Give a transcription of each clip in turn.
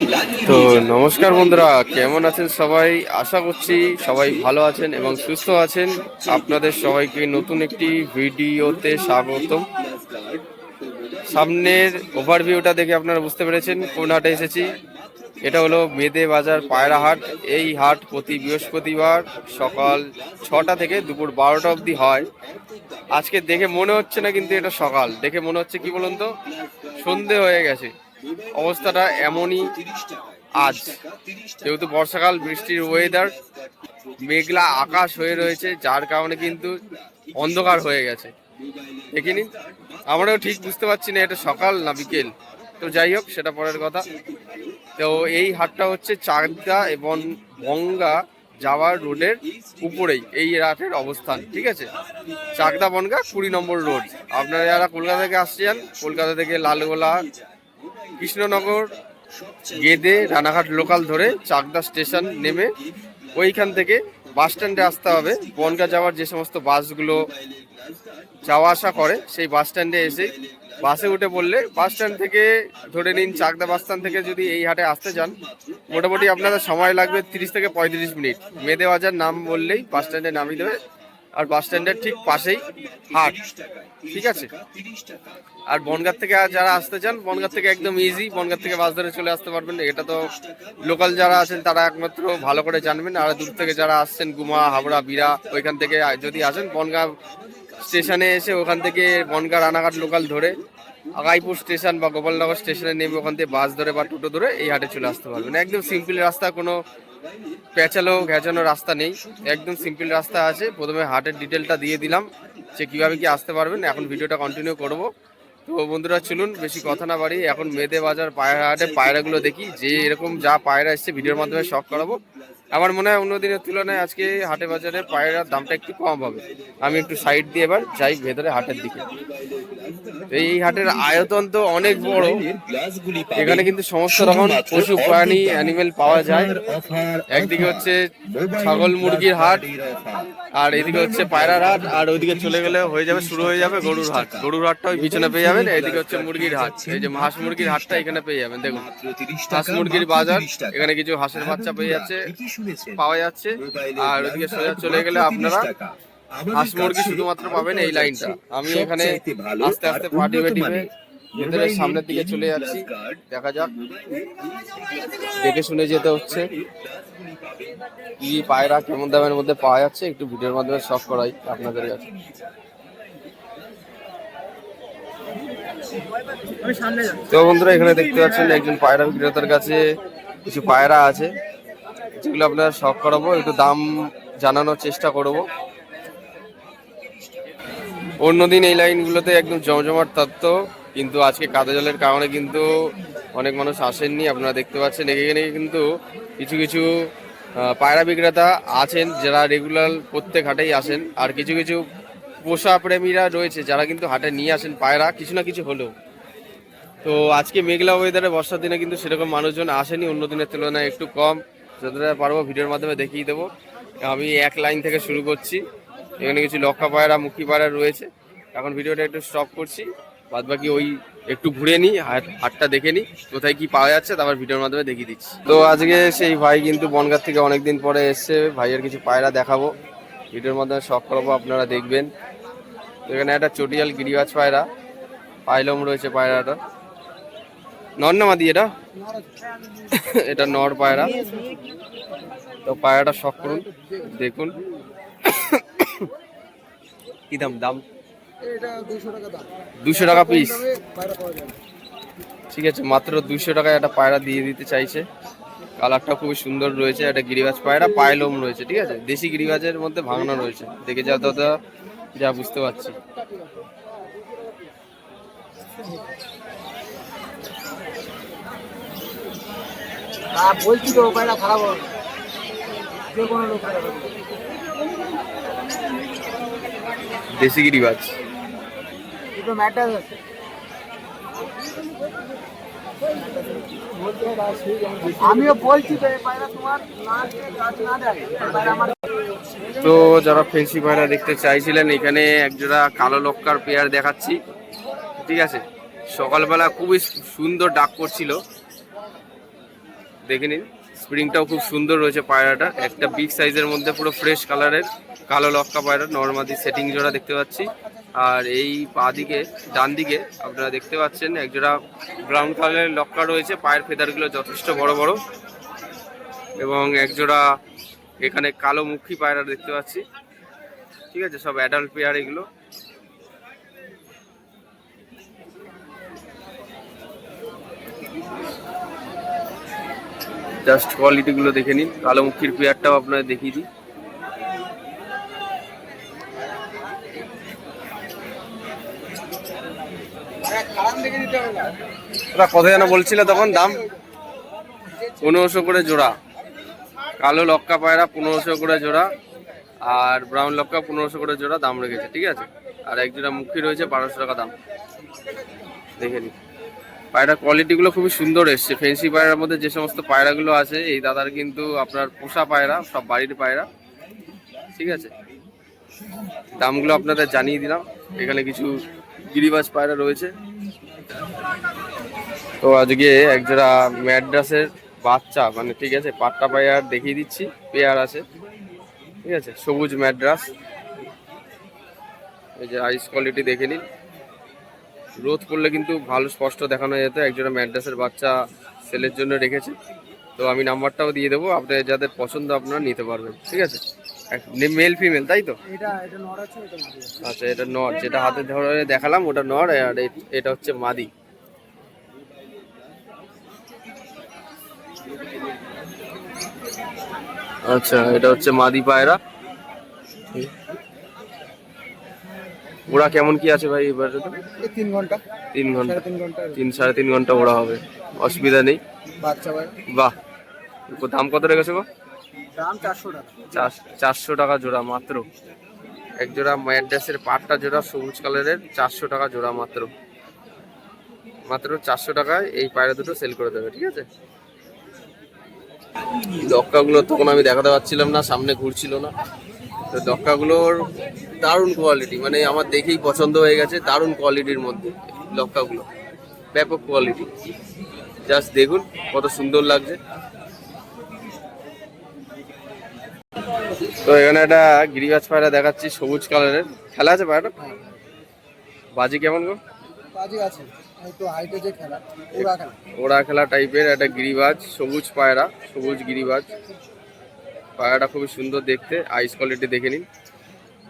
তো নমস্কার বন্ধুরা, কেমন আছেন সবাই? আশা করছি সবাই ভালো আছেন এবং সুস্থ আছেন। আপনাদের সবাইকে নতুন একটি ভিডিওতে স্বাগতম। সামনের ওভারভিউটা দেখে আপনারা বুঝতে পেরেছেন কোন হাটে এসেছি। এটা হলো বেদে বাজার পায়রা হাট। এই হাট প্রতি বৃহস্পতিবার সকাল ছটা থেকে দুপুর বারোটা অবধি হয়। আজকে দেখে মনে হচ্ছে না কিন্তু এটা সকাল। দেখে মনে হচ্ছে কি বলুন তো? সন্ধে হয়ে গেছে। অবস্থাটা এমনই আজ। যেহেতু বর্ষাকাল, বৃষ্টির ওয়েদার মেঘলা আকাশ হয়ে রয়েছে, যার কারণে কিন্তু অন্ধকার হয়ে গেছে। দেখিনি? আমরাও ঠিক বুঝতে পারছি না, এটা সকাল না বিকেল। তো যাই হোক, সেটা পরের কথা। তো এই হাটটা হচ্ছে চাকদা এবং বঙ্গা যাওয়ার রোডের উপরেই, এই হাটের অবস্থান, ঠিক আছে? চাকদা বনগা কুড়ি নম্বর রোড। আপনারা যারা কলকাতা থেকে আসছেন, কলকাতা থেকে লালগোলা কৃষ্ণনগর, গেদে, রানাঘাট লোকাল ধরে চাকদা স্টেশন নেমে ওইখান থেকে বাস স্ট্যান্ডে আসতে হবে। বনগা যাওয়ার যে সমস্ত বাসগুলো যাওয়া আসা করে, সেই বাস স্ট্যান্ডে এসে বাসে উঠে পড়লে বাস স্ট্যান্ড থেকে ধরে নিন চাকদা বাস স্ট্যান্ড থেকে যদি এই হাটে আসতে চান মোটামুটি আপনাদের সময় লাগবে তিরিশ থেকে পঁয়ত্রিশ মিনিট। মেদে বাজার নাম বললেই বাস স্ট্যান্ডে নামিয়ে দেবে। আর বাস স্ট্যান্ডের ঠিক পাশেই হাট, ঠিক আছে? আর বনগাঁ থেকে যারা আসতে চান, বনগাঁ থেকে একদম ইজি বনগাঁ থেকে বাস ধরে চলে আসতে পারবেন। এটা তো লোকাল যারা আছেন, তারা একমাত্র ভালো করে জানবেন। আর দূর থেকে যারা আসছেন, গুমা হাবড়া বিরা, ওইখান থেকে যদি আসেন, বনগাঁ স্টেশনে এসে ওখান থেকে বনগাঁ রানাঘাট লোকাল ধরে আগাইপুর স্টেশন বা গোপালনগর স্টেশনে নেমে ওখান থেকে বাস ধরে বা টোটো ধরে এই হাটে চলে আসতে পারবেন। একদম সিম্পল রাস্তা, কোনো পেঁচালো ঘেঁচানো রাস্তা নেই, একদম সিম্পল রাস্তা আছে। প্রথমে হাটের ডিটেলটা দিয়ে দিলাম, যে কীভাবে কি আসতে পারবেন। এখন ভিডিওটা কন্টিনিউ করব। তো বন্ধুরা, চলুন, বেশি কথা না বাড়ি এখন মেদে বাজার পায়রা হাটে পায়রাগুলো দেখি। যে এরকম যা পায়রা এসছে ভিডিওর মাধ্যমে শখ করাবো। আমার মনে হয় অন্য দিনের তুলনায় আজকে হাটে বাজারে পায়রার দামটা একটু কম হবে। আমি একটু সাইড দিয়ে এবার যাই ভেতরে হাটের দিকে। এই হাটের আয়তন তো অনেক বড়। এখানে কিন্তু সমস্ত রকম পশু, প্রাণী অ্যানিমেল পাওয়া যায়। একদিকে হচ্ছে ছাগল, মুরগির হাট, আর এদিকে হচ্ছে পায়রার হাট, আর ওইদিকে চলে গেলে হয়ে যাবে, শুরু হয়ে যাবে গরুর হাট। গরুর হাটটা ওই পিছনে পেয়ে যাবেন, এদিকে হচ্ছে মুরগির হাট। এই যে হাঁস মুরগির হাটটা এখানে পেয়ে যাবেন, দেখুন। হাঁস মুরগির বাজার, এখানে কিছু হাঁসের বাচ্চা পেয়ে যাচ্ছে। পাওয়া যাচ্ছে। আর ওইদিকে সোজা চলে গেলে আপনারা হাঁস মুরগি শুধুমাত্র পাবেন এই লাইনটা। আমি এখানে আস্তে আস্তে পাটি বেটি ভেতরে সামনের দিকে চলে যাচ্ছি। দেখা যাক। দেখে শুনে যেতে হচ্ছে। কি পায়রা কেমন দামের মধ্যে পাওয়া যাচ্ছে? একটু ভিডিওর মাধ্যমে শখ করাই আপনাদের কাছে। তো বন্ধুরা এখানে দেখতে পাচ্ছেন একজন পায়রা বিক্রেতার কাছে কিছু পায়রা আছে। যেগুলো আপনারা শখ করাবো, একটু দাম জানানোর চেষ্টা করব। অন্যদিন এই লাইনগুলোতে একদম জমজমাট থাকত কিন্তু আজকে কাদা জলের কারণে কিন্তু অনেক মানুষ আসেননি, আপনারা দেখতে পাচ্ছেন। এখানে কিন্তু কিছু কিছু পায়রা বিক্রেতা আছেন, যারা রেগুলার প্রত্যেক হাটেই আসেন, আর কিছু কিছু পোষা প্রেমীরা রয়েছে, যারা কিন্তু হাটে নিয়ে আসেন পায়রা, কিছু না কিছু হলেও। তো আজকে মেঘলা ওয়েদারে বর্ষার দিনে কিন্তু সেরকম মানুষজন আসেনি, অন্য দিনের তুলনায় একটু কম। যতটা পারব ভিডিওর মাধ্যমে দেখিয়ে দেবো। আমি এক লাইন থেকে শুরু করছি। এখানে কিছু লক্ষা পায়রা, মুখী পায়রা রয়েছে। এখন ভিডিওটা একটু স্টপ করছি। বাদ বাকি ওই একটু ঘুরে নিই হাট- হাটটা দেখে নিই, কোথায় কি পাওয়া যাচ্ছে, তারপর ভিডিওর মাধ্যমে দেখিয়ে দিচ্ছি। তো আজকে সেই ভাই কিন্তু বনগাঁ থেকে অনেকদিন পরে এসছে। ভাইয়ের কিছু পায়রা দেখাবো। ভিডিওর মাধ্যমে শখ করাবো, আপনারা দেখবেন। এখানে একটা চটিয়াল গিরিবাজ পায়রা, পাইলম রয়েছে পায়রাটা নর না মাদি এটা? এটা নর পায়রা। তো পায়রাটা শখ করুন, দেখুন। কি দাম দাম? দুশো টাকা পিস ঠিক আছে, মাত্র দুশো টাকায় একটা পায়রা দিয়ে দিতে চাইছে। কালারটা খুবই সুন্দর রয়েছে, একটা গিরিবাজ পায়রা, পায়লোম রয়েছে, ঠিক আছে? দেশি গিরিবাজের মধ্যে ভাঙনা রয়েছে। দেখে যা দাদা যা, বুঝতে পারছি। বলছি তো উপায়টা খারাপ হবে যে কোনো লোক দেশি গিরিবাজ দুটো ম্যাটার আছে। আমিও বলছি তো এই পায়রা তোমার না দিয়ে গাছ না দেয়। আমার তো যারা ফেন্সি পায়রা দেখতে চাইছিলেন এখানে একজোড়া কালো লক্কার পেয়ার দেখাচ্ছি। ঠিক আছে? সকালবেলা খুবই সুন্দর ডাক করছিল। দেখে নিন। স্প্রিংটাও খুব সুন্দর রয়েছে পায়রাটা। একটা বিগ সাইজের মধ্যে পুরো ফ্রেশ কালারের কালো লক্কা পায়রা নর্মাদি সেটিং জোড়া দেখতে পাচ্ছি। আর এই পা দিকে, ডান দিকে আপনারা দেখতে পাচ্ছেন, একজোড়া ব্রাউন কালারের লক্কা রয়েছে। পায়ের ফেদারগুলো যথেষ্ট বড় বড়। এবং একজোড়া এখানে কালো মুখী পায়রা দেখতে পাচ্ছি। ঠিক আছে, সব অ্যাডাল্ট পেয়ার এগুলো। জাস্ট কোয়ালিটি গুলো দেখে নিন। কালো মুখির পেয়ারটাও আপনাদের দেখিয়ে দিই। ওরা কত যেন বলছিল তখন দাম? পনেরোশো করে জোড়া। কালো লক্কা পায়রা পনেরোশো করে জোড়া। আর ব্রাউন লক্কা পনেরোশো করে জোড়া দাম রেখেছে ঠিক আছে? আর এক জোড়া মুখী রয়েছে বারোশো টাকা দাম। দেখে নিন। পায়রার কোয়ালিটিগুলো খুবই সুন্দর এসছে। ফেন্সি পায়রার মধ্যে যে সমস্ত পায়রাগুলো আছে, এই দাদার কিন্তু আপনার পোষা পায়রা, সব বাড়ির পায়রা। ঠিক আছে? দামগুলো আপনাদের জানিয়ে দিলাম। এখানে কিছু গিরিবাজ পায়রা রয়েছে। তো আজকে একজোড়া ম্যাড্রাসের বাচ্চা মানে ঠিক আছে, পাট্টা পায়রার দেখিয়ে দিচ্ছি, পেয়ার আছে। ঠিক আছে? সবুজ ম্যাড্রাস। এই যে আইস কোয়ালিটি দেখে নিন। রোদ পড়লে কিন্তু ভালো স্পষ্ট দেখানো যেত। একজোড়া ম্যাড্রাসের বাচ্চা সেলের জন্য রেখেছে। তো আমি নাম্বারটাও দিয়ে দেবো আপনি যাদের পছন্দ আপনারা নিতে পারবেন। ঠিক আছে? মেল ফিমেল তাই তো? আচ্ছা এটা নর। যেটা হাতে ধরে দেখালাম ওটা নর আর এটা হচ্ছে মাদি। আচ্ছা এটা হচ্ছে মাদি পায়রা। ওরা কেমন কি আছে ভাই এবার? তিন ঘণ্টা। তিন ঘণ্টা। তিন সাড়ে তিন ঘণ্টা ওরা হবে। অসুবিধা নেই। বাচ্চা ভাই। বাহ। দাম কত রেখেছে গো? দাম চারশো টাকা। চার- চারশো টাকা জোড়া মাত্র। এক জোড়া ম্যাড্রাসের পাটটা জোড়া সবুজ কালারের চারশো টাকা জোড়া মাত্র। মাত্র চারশো টাকায় এই পায়রা দুটো সেল করে দেবে ঠিক আছে? দক্কাগুলো তখন আমি দেখাতে পারছিলাম না সামনে ঘুরছিল না। তো দক্কাগুলোর দারুণ কোয়ালিটি মানে আমার দেখেই পছন্দ হয়ে গেছে দারুণ কোয়ালিটির মধ্যে লক্কাগুলো ব্যাপক কোয়ালিটি জাস্ট দেখুন কত সুন্দর লাগছে। তো এখানে একটা গিরিবাজ পায়রা দেখাচ্ছি সবুজ কালারের খেলা আছে পায়রাটা? বাজি কেমন গো? বাজি আছে ওরা খেলা টাইপের একটা গিরিবাজ সবুজ পায়রা সবুজ গিরিবাজ। পায়রাটা খুবই সুন্দর দেখতে আইস কোয়ালিটি দেখে নিন।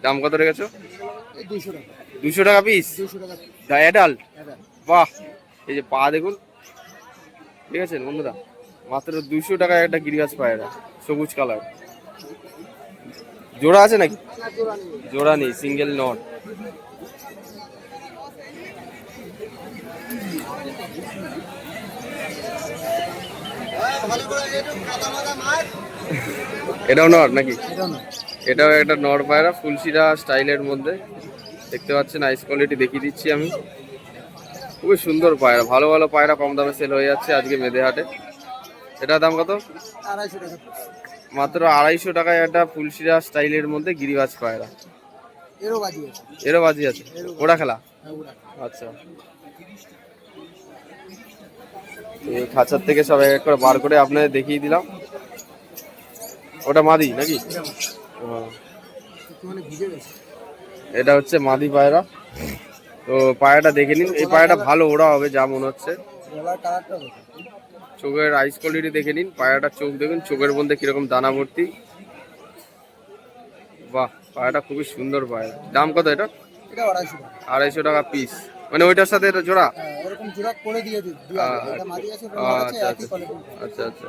দাম কত রেখেছো? দুশো টাকা। পিস দুশো অ্যাডাল্ট বাহ! এই যে পা দেখুন। ঠিক আছে বন্ধুরা মাত্র দুশো টাকায় একটা গিরিবাজ পায়রা সবুজ কালার। জোড়া আছে নাকি? জোড়া নেই জোড়া নেই সিঙ্গেল নট এটাও নট নাকি? এটাও একটা নর পায়রা ফুলশিরা স্টাইলের মধ্যে। দেখতে পাচ্ছেন আইস কোয়ালিটি দেখিয়ে দিচ্ছি আমি। খুবই সুন্দর পায়রা ভালো ভালো পায়রা কম দামে সেল হয়ে যাচ্ছে আজকে মেদে হাটে এটার দাম কত? মাত্র আড়াইশো টাকায় একটা ফুলশিরা স্টাইলের মধ্যে গিরিবাজ পায়রা। এরও বাজি আছে। ওরা খেলা? হ্যাঁ আচ্ছা। এই খাঁচার থেকে সব এক করে বার করে আপনাদের দেখিয়ে দিলাম। ওটা মাদি নাকি? এটা হচ্ছে মাদি পায়রা। তো পায়রাটা দেখে নিন। এই পায়রাটা ভালো ওড়া হবে যা মনে হচ্ছে। চোখের আইস কোয়ালিটি দেখে নিন। পায়রাটার চোখ দেখুন চোখের মধ্যে কীরকম দানা ভর্তি। বাহ পায়রাটা খুবই সুন্দর পায়রা। দাম কত এটা? এটা আড়াইশো টাকা পিস মানে ওইটার সাথে এটা জোড়া? এরকম জোড়া করে দিয়ে দিই। দেওয়া আহ, যাবে। এটা মাদি আছে এটা নর আছে আচ্ছা আচ্ছা আচ্ছা আচ্ছা।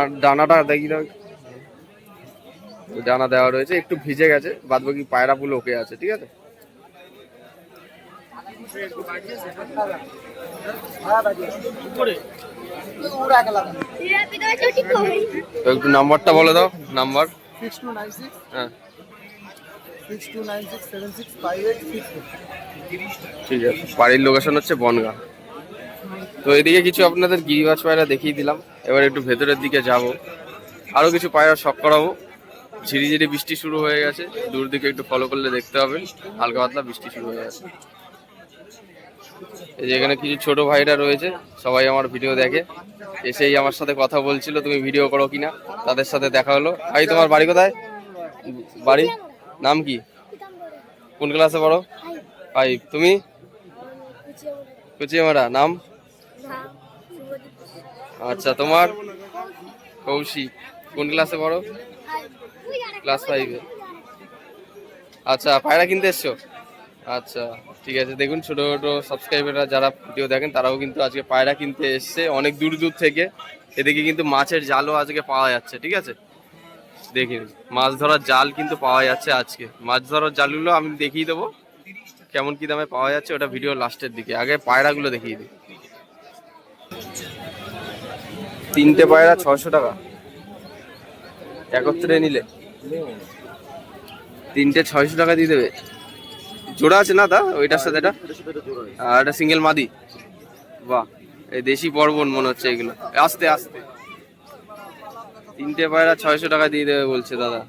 আর ডানাটা দেখি দাও। ডানা দেওয়া রয়েছে, একটু ভিজে গেছে বাদ বাকি পায়রা ফুল ওকে আছে, ঠিক আছে? তো একটু নাম্বারটা বলে দাও, নাম্বার। হ্যাঁ। ঠিক আছে, বাড়ির লোকেশন হচ্ছে বনগা। তো এদিকে কিছু আপনাদের গিরিবাজ পায়রা দেখিয়ে দিলাম। এবার একটু ভেতরের দিকে যাব। আরও কিছু পায়রা শখ করাবো। ঝিরিঝিরি বৃষ্টি শুরু হয়ে গেছে। দূর দিকে একটু ফলো করলে দেখতে হবে হালকা পাতলা বৃষ্টি শুরু হয়ে গেছে। এই যে এখানে কিছু ছোট ভাইরা রয়েছে সবাই আমার ভিডিও দেখে। এসেই আমার সাথে কথা বলছিল তুমি ভিডিও করো কিনা? তাদের সাথে দেখা হলো। ভাই তোমার বাড়ি কোথায়? বাড়ি? নাম কি? কোন ক্লাসে পড়ো? ভাই তুমি? কুচিয়ামারা নাম? আচ্ছা তোমার? কৌশিক কোন ক্লাসে পড়ো? ক্লাস ফাইভে আচ্ছা পায়রা কিনতে এসছো? আচ্ছা ঠিক আছে, দেখুন ছোট ছোট সাবস্ক্রাইবাররা যারা ভিডিও দেখেন, তারাও কিন্তু আজকে পায়রা কিনতে এসছে অনেক দূর দূর থেকে। এদিকে কিন্তু মাছের জালও আজকে পাওয়া যাচ্ছে, ঠিক আছে? দেখিন মাছ ধরার জাল কিন্তু পাওয়া যাচ্ছে আজকে। মাছ ধরার জালগুলো আমি দেখিয়ে দেবো, কেমন কি দামে পাওয়া যাচ্ছে, ওটা ভিডিও লাস্টের দিকে। আগে পায়রাগুলো দেখিয়ে দিই। তিনটে পায়রা ছশো টাকা। একত্রে নিলে। তিনটে ছয়শো টাকা দিয়ে দেবে। জোড়া আছে না দা ওইটার সাথে এটা? আর এটা সিঙ্গেল মাদি। বাহ, এই দেশি বর্বন মনে হচ্ছে এগুলো। আস্তে আস্তে। তিনটে পায়রা ছয়শো টাকা দিয়ে দেবে বলছে দাদা।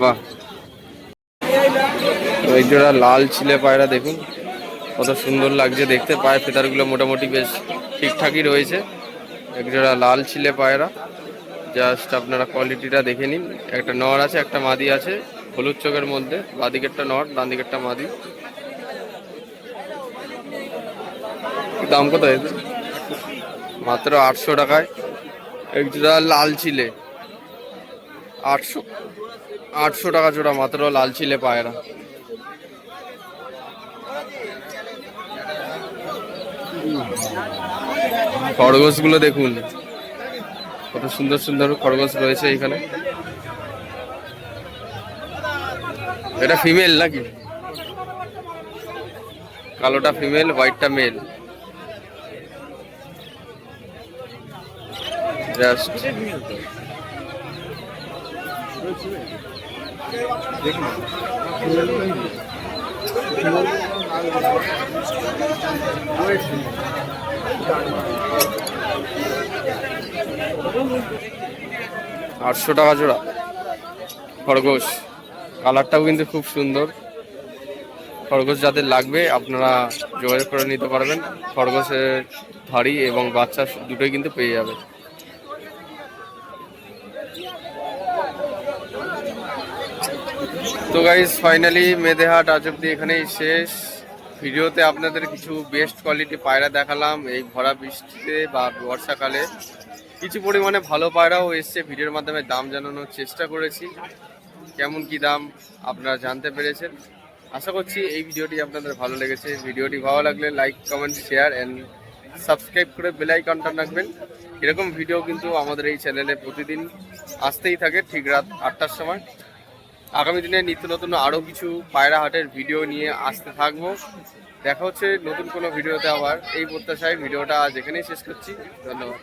বাহ। ওই জোড়া লাল ছিলে পায়রা দেখুন। কত সুন্দর লাগছে দেখতে। পায়ের ফেতারগুলো মোটামুটি বেশ ঠিকঠাকই রয়েছে। একজোড়া লাল ছিলে পায়রা। জাস্ট আপনারা কোয়ালিটিটা দেখে নিন। একটা নর আছে, একটা মাদি আছে, হলুদ চোখের মধ্যে। বাদিকেরটা নর ডান দিকেরটা মাদি। দাম কত মাত্র আটশো টাকায়। একজোড়া লাল ছিলে। আটশো আটশো টাকা জোড়া মাত্র লাল ছিলে পায়রা। খরগোশগুলো দেখুন। কত সুন্দর সুন্দর খরগোশ রয়েছে এখানে। এটা ফিমেল নাকি? কালোটা ফিমেল হোয়াইটটা মেল জাস্ট আটশো টাকা জোড়া। খরগোশ। কালারটাও কিন্তু খুব সুন্দর। খরগোশ যাদের লাগবে, আপনারা যোগাযোগ করে নিতে পারবেন। খরগোশের হাড়ি এবং বাচ্চা দুটোই কিন্তু পেয়ে যাবে তো গাইজ ফাইনালি মেদেহাট আজ অব্দি এখানেই শেষ। ভিডিওতে আপনাদের কিছু বেস্ট কোয়ালিটি পায়রা দেখালাম, এই ভরা বৃষ্টিতে বা বর্ষাকালে। কিছু পরিমাণে ভালো পায়রাও এসছে, ভিডিওর মাধ্যমে দাম জানানোর চেষ্টা করেছি। কেমন কি দাম আপনারা জানতে পেরেছেন। আশা করছি এই ভিডিওটি আপনাদের ভালো লেগেছে। ভিডিওটি ভালো লাগলে like comment share and subscribe করে বেল আইকনটা রাখবেন। এরকম ভিডিও কিন্তু আমাদের এই চ্যানেলে প্রতিদিন আসতেই থাকে, ঠিক রাত আটটার সময়। আগামী দিনে নিত্য নতুন আরও কিছু পায়রা হাটের ভিডিও নিয়ে আসতে থাকব। দেখা হচ্ছে নতুন কোনো ভিডিওতে আবার। এই প্রত্যাশায় ভিডিওটা আজ এখানেই শেষ করছি। ধন্যবাদ।